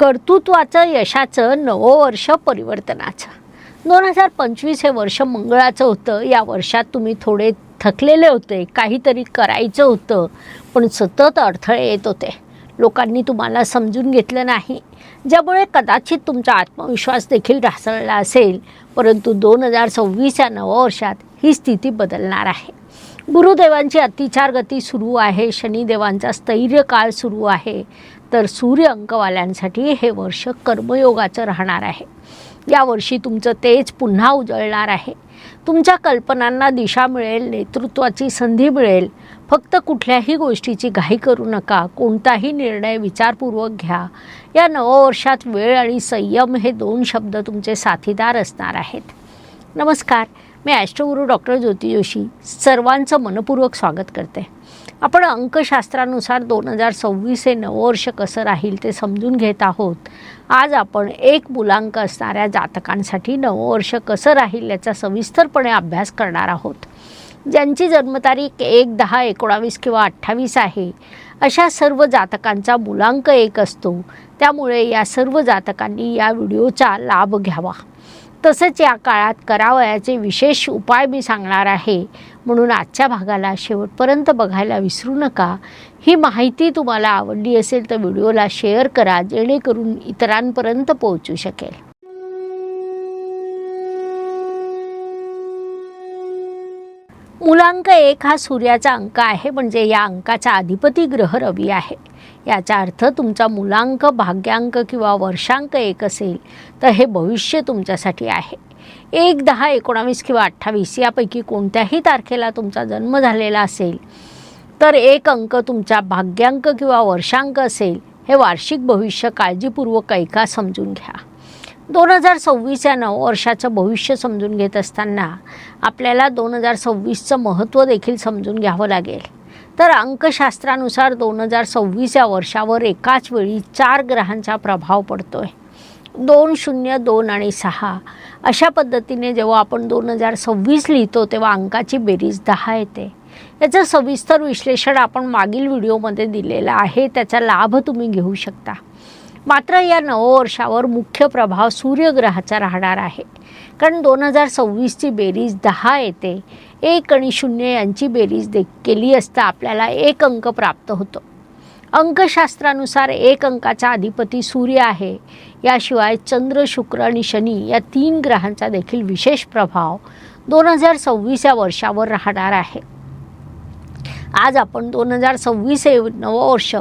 कर्तृत्वाचं यशाचं नवं वर्ष परिवर्तनाचं. दोन हजार पंचवीस हे वर्ष मंगळाचं होतं. या वर्षात तुम्ही थोडे थकलेले होते काहीतरी करायचं होतं पण सतत अडथळे येत होते. लोकांनी तुम्हाला समजून घेतलं नाही. ज्यामुळे कदाचित तुमचा आत्मविश्वास देखील ढासळला असेल परंतु दोन हजार सव्वीस या नववर्षात ही स्थिती बदलणार आहे. गुरुदेवांची अतिचार गती सुरू आहे शनिदेवांचा स्थैर्य काळ सुरू आहे. तर सूर्य अंकवाल्यांसाठी हे वर्ष कर्मयोगाचं राहणार आहे. यावर्षी तुमचं तेज पुन्हा उजळणार आहे. तुमच्या कल्पनांना दिशा मिळेल नेतृत्वाची संधी मिळेल. फक्त कुठल्याही गोष्टीची घाई करू नका. कोणताही निर्णय विचारपूर्वक घ्या. या नववर्षात वेळ आणि संयम हे दोन शब्द तुमचे साथीदार असणार आहेत. नमस्कार. मी astro guru doctor Jyoti Joshi सर्वांचं मनपूर्वक स्वागत करते. आपण अंकशास्त्रानुसार दोन हजार सव्वीस हे नववर्ष कसं राहील ते समजून घेत आहोत. आज आपण एक मुलांक असणाऱ्या जातकांसाठी नववर्ष कसं राहील याचा सविस्तरपणे अभ्यास करणार आहोत. ज्यांची जन्मतारीख एक दहा एकोणावीस किंवा अठ्ठावीस आहे अशा सर्व जातकांचा मुलांक एक असतो. त्यामुळे या सर्व जातकांनी या व्हिडिओचा लाभ घ्यावा. तसंच या काळात करावयाचे विशेष उपाय मी सांगणार आहे. म्हणून आजच्या भागाला शेवटपर्यंत बघायला विसरू नका. ही माहिती तुम्हाला आवडली असेल तर व्हिडिओला शेअर करा जेणेकरून इतरांपर्यंत पोहोचू शकेल. मुलांक एक हा सूर्याचा अंक आहे म्हणजे या अंकाचा अधिपती ग्रह रवी आहे. याचा अर्थ तुमचा मुलांक भाग्यांक किंवा वर्षांक एक असेल तर हे भविष्य तुमच्यासाठी आहे. एक दहा एकोणावीस किंवा अठ्ठावीस यापैकी कोणत्याही तारखेला तुमचा जन्म झालेला असेल तर एक अंक तुमचा भाग्यांक किंवा वर्षांक असेल हे वार्षिक भविष्य काळजीपूर्वक ऐका समजून घ्या. दोन हजार सव्वीस या नववर्षाचं भविष्य समजून घेत असताना आपल्याला दोन हजार सव्वीसचं महत्त्व देखील समजून घ्यावं लागेल. तर अंकशास्त्रानुसार दोन हजार सव्वीस या वर्षावर एकाच वेळी चार ग्रहांचा प्रभाव पडतो आहे दोन शून्य दोन आणि सहा. अशा पद्धतीने जेव्हा आपण दोन हजार सव्वीस लिहितो तेव्हा अंकाची बेरीज दहा येते. याचं सविस्तर विश्लेषण आपण मागील व्हिडिओमध्ये दिलेलं आहे. त्याचा लाभ तुम्ही घेऊ शकता. मात्र या नववर्षावर मुख्य प्रभाव सूर्यग्रहाचा राहणार आहे. कारण दोन हजार सव्वीसची बेरीज दहा येते. एक आणि शून्य यांची बेरीज दे केली असता आपल्याला एक अंक प्राप्त होतो. अंकशास्त्रानुसार एक अंकाचा अधिपती सूर्य आहे. याशिवाय चंद्र शुक्र आणि शनी या तीन ग्रहांचा देखील विशेष प्रभाव दोन हजार सव्वीस या वर्षावर राहणार आहे. आज आपण दोन हजार सव्वीस हे नववर्ष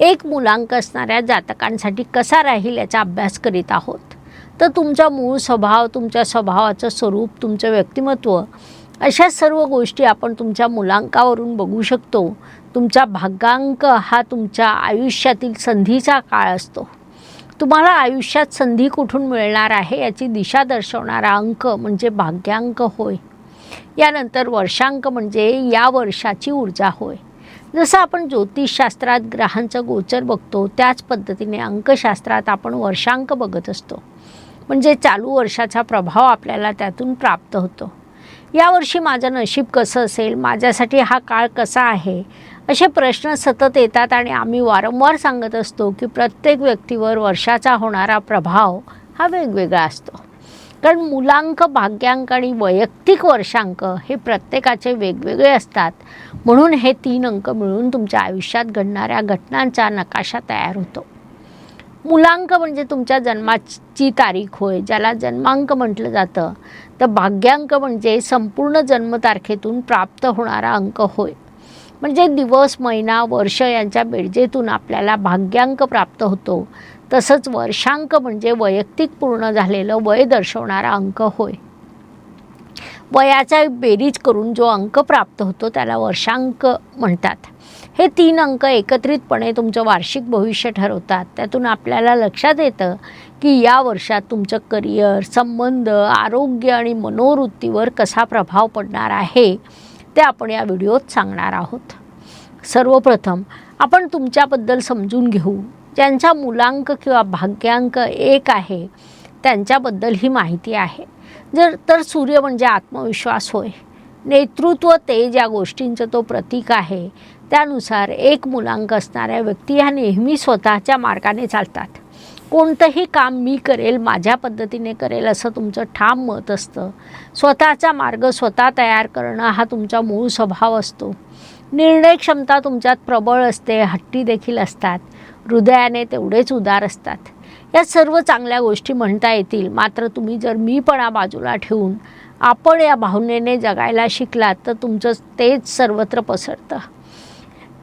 एक मुलांक असणाऱ्या जातकांसाठी कसा राहील याचा अभ्यास करीत आहोत? तर तुमचा मूळ स्वभाव तुमच्या स्वभावाचं स्वरूप तुमचं व्यक्तिमत्व अशा सर्व गोष्टी आपण तुमच्या मुलांकावरून बघू शकतो. तुमचा भागांक हा तुमच्या आयुष्यातील संधीचा काळ असतो. तुम्हाला आयुष्यात संधी कुठून मिळणार आहे याची दिशा दर्शवणारा अंक म्हणजे भाग्यांक होय. यानंतर वर्षांक म्हणजे या वर्षाची ऊर्जा होय. जसं आपण ज्योतिषशास्त्रात ग्रहांचं गोचर बघतो त्याच पद्धतीने अंकशास्त्रात आपण वर्षांक बघत असतो. म्हणजे चालू वर्षाचा प्रभाव आपल्याला त्यातून प्राप्त होतो. यावर्षी माझं नशीब कसं असेल माझ्यासाठी हा काळ कसा आहे असे प्रश्न सतत येतात आणि आम्ही वारंवार सांगत असतो की प्रत्येक व्यक्तीवर वर्षाचा होणारा प्रभाव हा वेगवेगळा असतो. कारण मुलांक भाग्यांक आणि वैयक्तिक वर्षांक हे प्रत्येकाचे वेगवेगळे असतात. म्हणून हे तीन अंक मिळून तुमच्या आयुष्यात घडणाऱ्या घटनांचा नकाशा तयार होतो. मुलांक म्हणजे तुमच्या जन्माची तारीख होय ज्याला जन्मांक म्हटलं जातं. तर भाग्यांक म्हणजे संपूर्ण जन्मतारखेतून प्राप्त होणारा अंक होय. म्हणजे दिवस महिना वर्ष यांच्या बेरजेतून आपल्याला भाग्यांक प्राप्त होतो. तसंच वर्षांक म्हणजे वैयक्तिक पूर्ण झालेलं वय दर्शवणारा अंक होय. वयाचा बेरीज करून जो अंक प्राप्त होतो त्याला वर्षांक म्हणतात. हे तीन अंक एकत्रितपणे तुमचं वार्षिक भविष्य ठरवतात. त्यातून आपल्याला लक्षात येतं की या वर्षात तुमचं करिअर संबंध आरोग्य आणि मनोवृत्तीवर कसा प्रभाव पडणार आहे ते आपण या व्हिडिओत सांगणार आहोत. सर्वप्रथम आपण तुमच्याबद्दल समजून घेऊ. ज्यांचा मुलांक किंवा भाग्यांक एक आहे त्यांच्याबद्दल ही माहिती आहे. जर तर सूर्य म्हणजे आत्मविश्वास होय. नेतृत्व तेज या गोष्टींचं तो प्रतीक आहे. त्यानुसार एक मुलांक असणाऱ्या व्यक्ती ह्या नेहमी स्वतःच्या मार्गाने चालतात. कोणतंही काम मी करेल माझ्या पद्धतीने करेल असं तुमचं ठाम मत असतं. स्वतःचा मार्ग स्वतः तयार करणं हा तुमचा मूळ स्वभाव असतो. निर्णय क्षमता तुमच्यात प्रबळ असते हट्टी देखील असतात हृदयाने तेवढेच उदार असतात. या सर्व चांगल्या गोष्टी म्हणता येतील. मात्र तुम्ही जर मीपणा बाजूला ठेवून आपण या भावनेने जगायला शिकलात तर तुमचं तेच सर्वत्र पसरतं.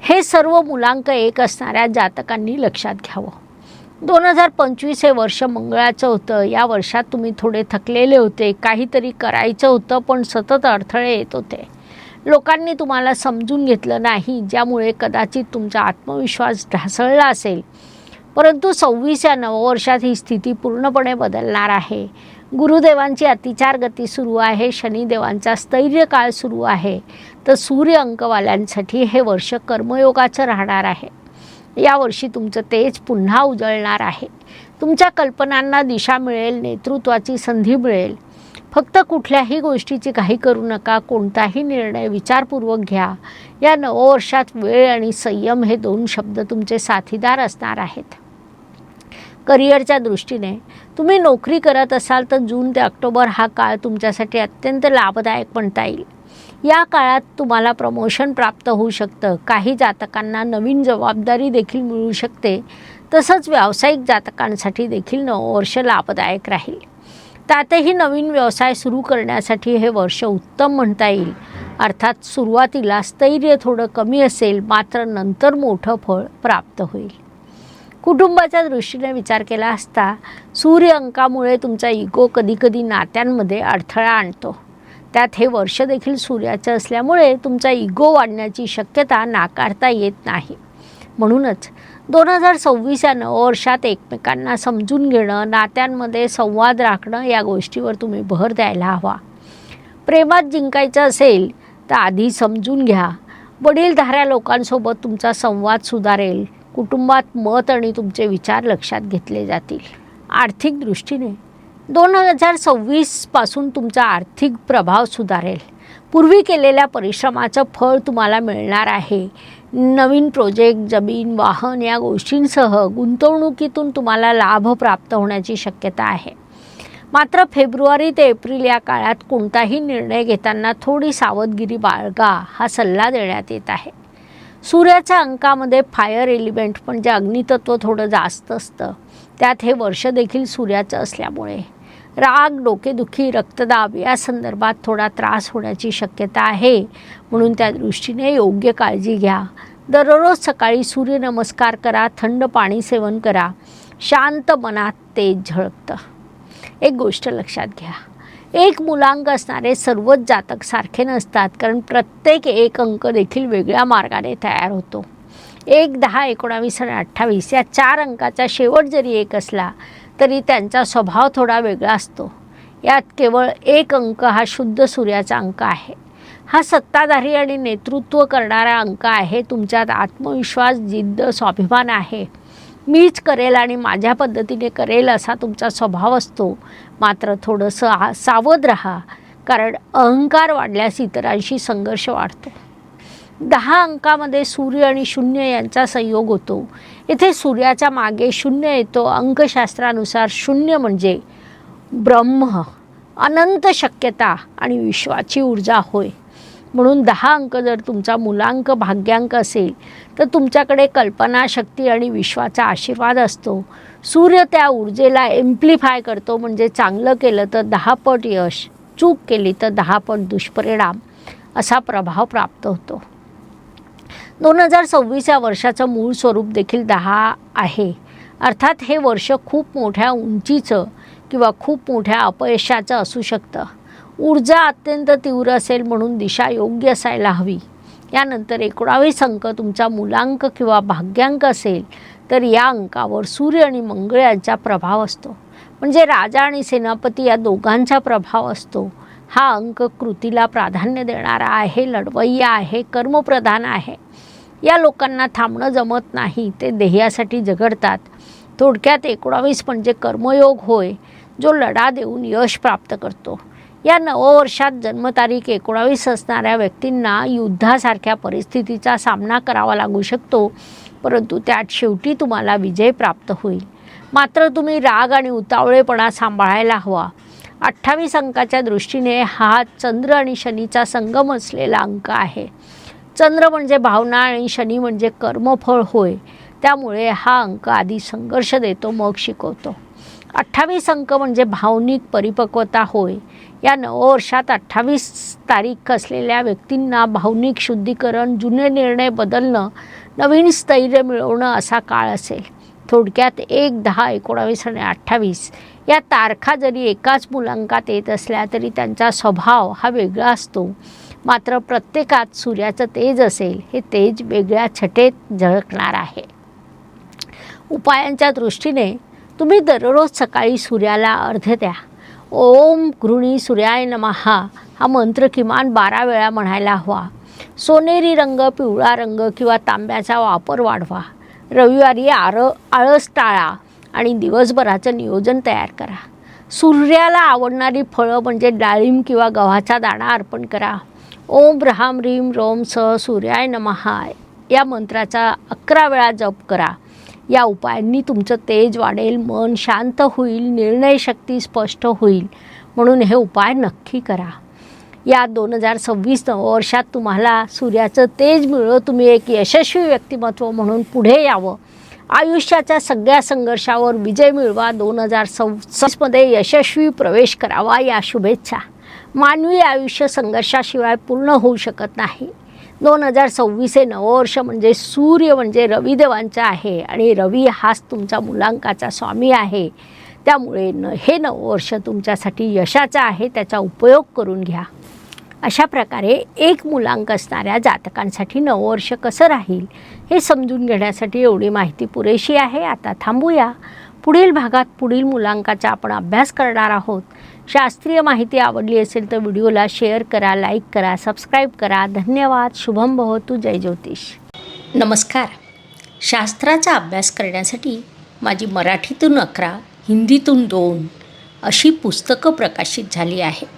हे सर्व मुलांक एक असणाऱ्या जातकांनी लक्षात घ्यावं. दोन हजार पंचवीस हे वर्ष मंगळाचं होतं. या वर्षात तुम्ही थोडे थकलेले होते. काहीतरी करायचं होतं पण सतत अडथळे येत होते. लोकांनी तुम्हाला समजून घेतलं नाही ज्यामुळे कदाचित तुमचा आत्मविश्वास ढासळला असेल. परंतु सव्वीस या नववर्षात ही स्थिती पूर्णपणे बदलणार आहे. गुरुदेवांची अतिचार गती सुरू आहे शनिदेवांचा स्थैर्य काळ सुरू आहे. तर सूर्य अंकवाल्यांसाठी हे वर्ष कर्मयोगाचं राहणार आहे. यावर्षी तुमचं तेज पुन्हा उजळणार आहे. तुमच्या कल्पनांना दिशा मिळेल नेतृत्वाची संधी मिळेल. फक्त कुठल्याही गोष्टीची काही करू नका कोणताही निर्णय विचारपूर्वक घ्या. या नववर्षात वेळ आणि संयम हे दोन शब्द तुमचे साथीदार असणार आहेत. करिअरच्या दृष्टीने तुम्ही नोकरी करत असाल तर जून ते ऑक्टोबर हा काळ तुमच्यासाठी अत्यंत लाभदायक म्हणता येईल. या काळात तुम्हाला प्रमोशन प्राप्त होऊ शकतं. काही जातकांना नवीन जबाबदारी देखील मिळू शकते. तसंच व्यावसायिक जातकांसाठी देखील नववर्ष लाभदायक राहील. त्यातही नवीन व्यवसाय सुरू करण्यासाठी हे वर्ष उत्तम म्हणता येईल. अर्थात सुरुवातीला स्थैर्य थोडं कमी असेल मात्र नंतर मोठं फळ प्राप्त होईल. कुटुंबाच्या दृष्टीने विचार केला असता सूर्य अंकामुळे तुमचा इगो कधीकधी नात्यांमध्ये अडथळा आणतो. त्यात हे वर्ष देखील सूर्याचं असल्यामुळे तुमचा इगो वाढण्याची शक्यता नाकारता येत नाही. म्हणूनच दोन हजार सव्वीस या नववर्षात एकमेकांना समजून घेणं नात्यांमध्ये संवाद राखणं या गोष्टीवर तुम्ही भर द्यायला हवा. प्रेमात जिंकायचं असेल तर आधी समजून घ्या. वडीलधाऱ्या लोकांसोबत तुमचा संवाद सुधारेल. कुटुंबात मत आणि तुमचे विचार लक्षात घेतले जातील. आर्थिक दृष्टीने. दोन हजार सव्वीसपासून तुमचा आर्थिक प्रभाव सुधारेल. पूर्वी केलेल्या परिश्रमाचं फळ तुम्हाला मिळणार आहे. नवीन प्रोजेक्ट जमीन वाहन या गोष्टींसह गुंतवणुकीतून तुम्हाला लाभ प्राप्त होण्याची शक्यता आहे. मात्र फेब्रुवारी ते एप्रिल या काळात कोणताही निर्णय घेताना थोडी सावधगिरी बाळगा हा सल्ला देण्यात येत आहे. सूर्याच्या अंकामध्ये फायर एलिमेंट म्हणजे अग्नितत्व थोडं जास्त असतं. त्यात हे वर्ष देखील सूर्याचं असल्यामुळे. राग डोकेदुखी रक्तदाब या संदर्भात थोडा त्रास होण्याची शक्यता आहे. म्हणून त्या दृष्टीने योग्य काळजी घ्या. दररोज सकाळी सूर्यनमस्कार करा थंड पाणी सेवन करा. शांत मनात तेज झळकतं. एक गोष्ट लक्षात घ्या. एक मुलांक असणारे सर्वच जातक सारखे नसतात कारण प्रत्येक एक अंक देखील वेगळ्या मार्गाने तयार होतो. एक दहा एकोणावीस आणि अठ्ठावीस या चार अंकाचा शेवट जरी एक असला तरी त्यांचा स्वभाव थोडा वेगळा असतो. यात केवळ एक अंक हा शुद्ध सूर्याचा अंक आहे. हा सत्ताधारी आणि नेतृत्व करणारा अंक आहे. तुमच्यात आत्मविश्वास जिद्द स्वाभिमान आहे. मीच करेल आणि माझ्या पद्धतीने करेल असा तुमचा स्वभाव असतो. मात्र थोडंसं सावध राहा कारण अहंकार वाढल्यास इतरांशी संघर्ष वाढतो. दहा अंकामध्ये सूर्य आणि शून्य यांचा संयोग होतो. इथे सूर्याच्या मागे शून्य येतो. अंकशास्त्रानुसार शून्य म्हणजे ब्रह्म अनंत शक्यता आणि विश्वाची ऊर्जा होय. म्हणून दहा अंक जर तुमचा मुलांक भाग्यांक असेल तर तुमच्याकडे कल्पनाशक्ती आणि विश्वाचा आशीर्वाद असतो. सूर्य त्या ऊर्जेला एम्प्लिफाय करतो म्हणजे चांगलं केलं तर दहा पट यश चूक केली तर दहा पट दुष्परिणाम असा प्रभाव प्राप्त होतो. दोन हजार सव्वीस या वर्षाचं मूळ स्वरूप देखील दहा आहे. अर्थात हे वर्ष खूप मोठ्या उंचीचं किंवा खूप मोठ्या अपयशाचं असू शकतं. ऊर्जा अत्यंत तीव्र असेल म्हणून दिशा योग्य असायला हवी. यानंतर एकोणावीस अंक तुमचा मुलांक किंवा भाग्यांक असेल तर या अंकावर सूर्य आणि मंगळ यांचा प्रभाव असतो. म्हणजे राजा आणि सेनापती या दोघांचा प्रभाव असतो. हा अंक कृतीला प्राधान्य देणारा आहे लढवय्या आहे कर्मप्रधान आहे. या लोकांना थांबणं जमत नाही ते ध्येयासाठी झगडतात. थोडक्यात एकोणावीस म्हणजे कर्मयोग होय जो लढा देऊन यश प्राप्त करतो. या नववर्षात जन्मतारीख एकोणावीस असणाऱ्या व्यक्तींना युद्धासारख्या परिस्थितीचा सामना करावा लागू शकतो परंतु त्यात शेवटी तुम्हाला विजय प्राप्त होईल. मात्र तुम्ही राग आणि उतावळेपणा सांभाळायला हवा. अठ्ठावीस अंकाच्या दृष्टीने हा चंद्र आणि शनीचा संगम असलेला अंक आहे. चंद्र म्हणजे भावना आणि शनी म्हणजे कर्मफळ होय. त्यामुळे हा अंक आधी संघर्ष देतो मग शिकवतो. अठ्ठावीस अंक म्हणजे भावनिक परिपक्वता होय. या नववर्षात अठ्ठावीस तारीख असलेल्या व्यक्तींना भावनिक शुद्धीकरण जुने निर्णय बदलणं नवीन स्थैर्य मिळवणं असा काळ असेल. थोडक्यात एक दहा एकोणावीस आणि अठ्ठावीस या तारखा जरी एकाच मुलांकात येत असल्या तरी त्यांचा स्वभाव हा वेगळा असतो. मात्र प्रत्येकात सूर्याचं तेज असेल हे तेज वेगळ्या छटेत झळकणार आहे. उपायांच्या दृष्टीने तुम्ही दररोज सकाळी सूर्याला अर्ध द्या. ओम घृणी सूर्याय नमहा हा मंत्र किमान बारा वेळा म्हणायला हवा. सोनेरी रंग पिवळा रंग किंवा तांब्याचा वापर वाढवा. रविवारी आर आळस टाळा. आणि दिवसभराचं नियोजन तयार करा. सूर्याला आवडणारी फळं म्हणजे डाळिंब किंवा गव्हाचा दाणा अर्पण करा. ओम ह्राम रीम रोम स सूर्याय नमहा या मंत्राचा अकरा वेळा जप करा. या उपायांनी तुमचं तेज वाढेल मन शांत होईल निर्णयशक्ती स्पष्ट होईल. म्हणून हे उपाय नक्की करा. या दोन हजार सव्वीस वर्षात तुम्हाला सूर्याचं तेज मिळवं तुम्ही एक यशस्वी व्यक्तिमत्व म्हणून पुढे यावं. आयुष्याच्या सगळ्या संघर्षावर विजय मिळवा. दोन हजार सव्वीसमध्ये यशस्वी प्रवेश करावा या शुभेच्छा. मानवी आयुष्य संघर्षाशिवाय पूर्ण होऊ शकत नाही. दोन हजार सव्वीस हे नववर्ष म्हणजे सूर्य म्हणजे रविदेवांचा आहे आणि रवी हाच तुमचा मुलांकाचा स्वामी आहे. त्यामुळे न हे नववर्ष तुमच्यासाठी यशाचं आहे त्याचा उपयोग करून घ्या. अशा प्रकारे एक मुलांक असणाऱ्या जातकांसाठी नववर्ष कसं राहील हे समजून घेण्यासाठी एवढी माहिती पुरेशी आहे. आता थांबूया. पुढील भागात पुढील मुलांकाचा आपण अभ्यास करणार आहोत. शास्त्रीय माहिती आवडली असेल तर व्हिडिओला शेअर करा लाईक करा सबस्क्राईब करा. धन्यवाद. शुभम भवतु जय ज्योतिष. नमस्कार. शास्त्राचा अभ्यास करण्यासाठी माझी मराठीतून अकरा हिंदीतून दोन अशी पुस्तकं प्रकाशित झाली आहे